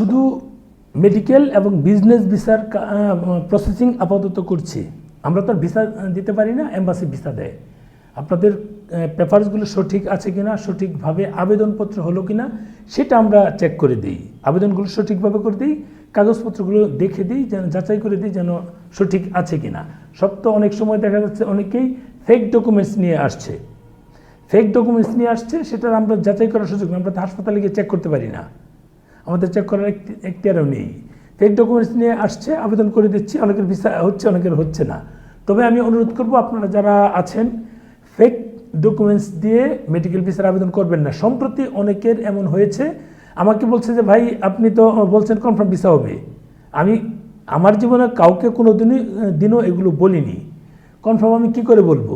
শুধু মেডিকেল এবং বিজনেস ভিসার প্রসেসিং আপাতত করছি। আমরা তো ভিসা দিতে পারি না এম্বাসি ভিসা দেয়। আপনাদের পেপারসগুলো সঠিক আছে কিনা, সঠিকভাবে আবেদনপত্র হলো কিনা, সেটা আমরা চেক করে দিই। আবেদনগুলো সঠিকভাবে করে দিই, কাগজপত্রগুলো দেখে দিই, যেন, যাচাই করে দিই যেন সঠিক আছে কিনা। সব তো অনেক সময় দেখা যাচ্ছে অনেকেই ফেক ডকুমেন্টস নিয়ে আসছে। ফেক ডকুমেন্টস নিয়ে আসছে সেটা আমরা যাচাই করার সুযোগ আমরা তো হাসপাতালে গিয়ে চেক করতে পারি না। আমাদের চেক করার একটি এখতিয়ারও নেই। ফেক ডকুমেন্টস নিয়ে আসছে, আবেদন করে দিচ্ছি, অনেকের ভিসা হচ্ছে, অনেকের হচ্ছে না। তবে আমি অনুরোধ করব, আপনারা যারা আছেন ফেক ডকুমেন্টস দিয়ে মেডিকেল ভিসার আবেদন করবেন না। সম্প্রতি অনেকের এমন হয়েছে। আমাকে বলছে যে, ভাই, আপনি তো বলছেন কনফার্ম ভিসা হবে। আমি, আমার জীবনে কাউকে কোনো দিনই দিনও এগুলো বলিনি। কনফার্ম আমি কি করে বলব?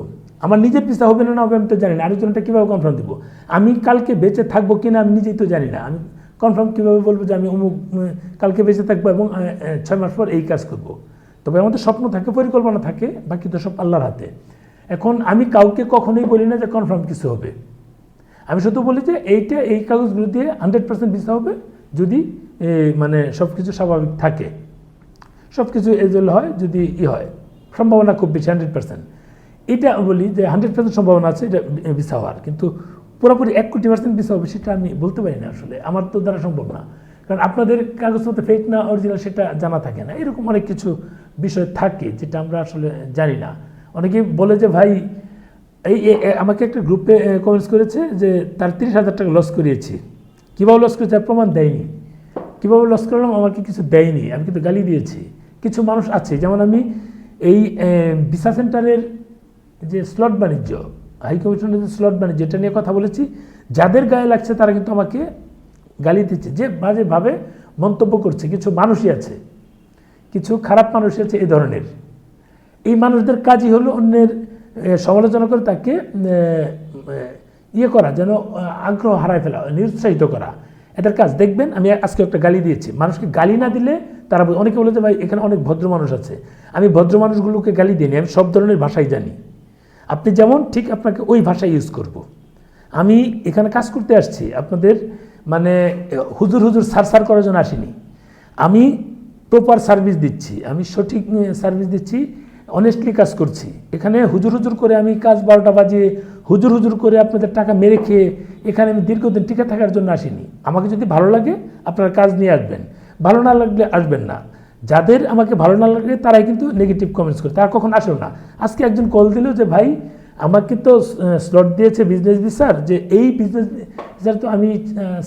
আমার নিজের ভিসা হবে না না হবে আমি তো জানি না। আরেকজনটা কীভাবে কনফার্ম দেবো? আমি কালকে বেঁচে থাকব কি না আমি নিজেই তো জানি না। আমি কনফার্ম কীভাবে বলব যে আমি অমুক কালকে বেঁচে থাকব এবং ছয় মাস পর এই কাজ করব। তবে আমাদের স্বপ্ন থাকে, পরিকল্পনা থাকে, বাকি তো সব আল্লাহর হাতে। এখন আমি কাউকে কখনোই বলি না যে কনফার্ম কিছু হবে। আমি শুধু বলি যে এইটা, এই কাগজগুলো দিয়ে হান্ড্রেড পার্সেন্ট ভিসা হবে, যদি মানে সব কিছু স্বাভাবিক থাকে। সব কিছু এজল হয়, যদি ই হয়। সম্ভাবনা খুব বেশি হান্ড্রেড পার্সেন্ট এটা বলি যে হান্ড্রেড পার্সেন্ট সম্ভাবনা আছে, এটা ভিসা হওয়ার। কিন্তু পুরোপুরি এক কোটি পার্সেন্ট ভিসা হবে, সেটা আমি বলতে পারি না আসলে। আমার তো দ্বারা সম্ভব না। কারণ আপনাদের কাগজপত্র ফেক না অরিজিনাল সেটা জানা থাকে না। এরকম অনেক কিছু বিষয় থাকে যেটা আমরা আসলে জানি না। অনেকে বলে যে, ভাই, এই আমাকে একটা গ্রুপে কমেন্টস করেছে যে, তার তিরিশ হাজার টাকা লস করিয়েছি। কীভাবে লস করেছে? প্রমাণ দেয়নি। কীভাবে লস করলাম? আমাকে কিছু দেয়নি। আমি কিন্তু গালি দিয়েছি। কিছু মানুষ আছে। যেমন আমি এই ভিসা সেন্টারের যে স্লট বাণিজ্য হাই কমিশনের যে স্লট বাণিজ্য যেটা নিয়ে কথা বলেছি, যাদের গায়ে লাগছে তারা কিন্তু আমাকে গালি দিচ্ছে। যে বাজেভাবে মন্তব্য করছে, কিছু মানুষই আছে, কিছু খারাপ মানুষই আছে এই ধরনের। এই মানুষদের কাজই হলো অন্যের সমালোচনা করে তাকে ইয়ে করা, যেন আগ্রহ হারায় ফেলা, নিরুৎসাহিত করা। এদের কাজ। দেখবেন, আমি আজকে একটা গালি দিয়েছি। মানুষকে গালি না দিলে তারা অনেকে বলে যে, ভাই, এখানে অনেক ভদ্র মানুষ আছে। আমি ভদ্র মানুষগুলোকে গালি দিইনি, আমি সব ধরনের ভাষাই জানি। আপনি যেমন ঠিক আপনাকে ওই ভাষা ইউজ করব। আমি এখানে কাজ করতে আসছি, আপনাদের মানে হুজুর হুজুর সার সার করার জন্য আসিনি। আমি প্রপার সার্ভিস দিচ্ছি, আমি সঠিক সার্ভিস দিচ্ছি অনেস্টলি কাজ করছি। এখানে হুজুর হুজুর করে আমি কাজ বারোটা বাজে, হুজুর হুজুর করে আপনাদের টাকা মেরে খেয়ে এখানে আমি দীর্ঘদিন টিকে থাকার জন্য আসিনি। আমাকে যদি ভালো লাগে, আপনারা কাজ নিয়ে আসবেন। ভালো না লাগলে আসবেন না। যাদের আমাকে ভালো না লাগে, তারাই কিন্তু নেগেটিভ কমেন্টস করে। তারা কখন আসেও না। আজকে একজন কল দিল যে, ভাই, আমাকে তো স্লট দিয়েছে বিজনেস ভিসার যে, এই বিজনেস ভিসার তো আমি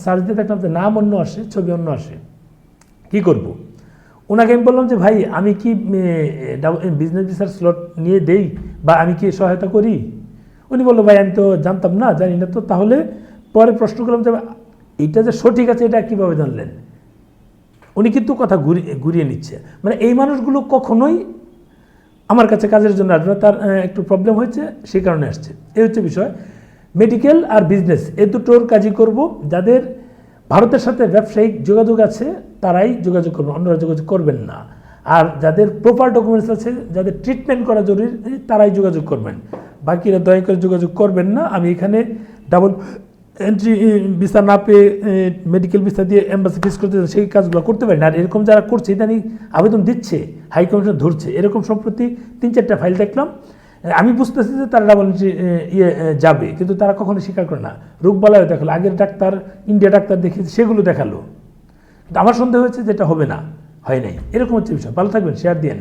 সার্চ দিয়ে দেখলাম যে, নাম অন্য আসে, ছবি অন্য আসে। কি করব? ওনাকে আমি বললাম যে, ভাই, আমি কি বিজনেস ভিসার স্লট নিয়ে দেই বা আমি কি সহায়তা করি? উনি বলল, ভাই, আমি তো জানতাম না, জানি না তো। তাহলে পরে প্রশ্ন করলাম যে এটা যে সঠিক আছে, এটা কীভাবে জানলেন? উনি কিন্তু কথা ঘুরিয়ে ঘুরিয়ে নিচ্ছে। মানে এই মানুষগুলো কখনোই আমার কাছে কাজের জন্য আসবে তার একটু প্রবলেম হয়েছে, সেই কারণে আসছে। এই হচ্ছে বিষয়। মেডিকেল আর বিজনেস এ দুটোর কাজই করব। যাদের ভারতের সাথে ব্যবসায়িক যোগাযোগ আছে, তারাই যোগাযোগ করবেন, অন্যরা যোগাযোগ করবেন না। আর যাদের প্রপার ডকুমেন্টস আছে, যাদের ট্রিটমেন্ট করা জরুরি, তারাই যোগাযোগ করবেন। বাকিরা দয়া করে যোগাযোগ করবেন না। আমি এখানে ডাবল এন্ট্রি ভিসা না পেয়ে মেডিকেল ভিসা দিয়ে এম্বাসি ফিস করতে সেই কাজগুলো করতে পারি না আর এরকম যারা করছে, ইদানিং আবেদন দিচ্ছে হাই কমিশন ধরছে, এরকম সম্প্রতি তিন চারটা ফাইল দেখলাম। আমি বুঝতেছি যে তারা ডাবল এন্ট্রি ইয়ে যাবে, কিন্তু তারা কখনো স্বীকার করে না। রোগবালায় দেখাল, আগের ডাক্তার ইন্ডিয়া ডাক্তার দেখিয়েছে সেগুলো দেখাল। কিন্তু আমার সন্দেহ হয়েছে যেটা হবে না, হয় নাই। এরকম হচ্ছে বিষয়। ভালো থাকবেন শেয়ার দিয়েন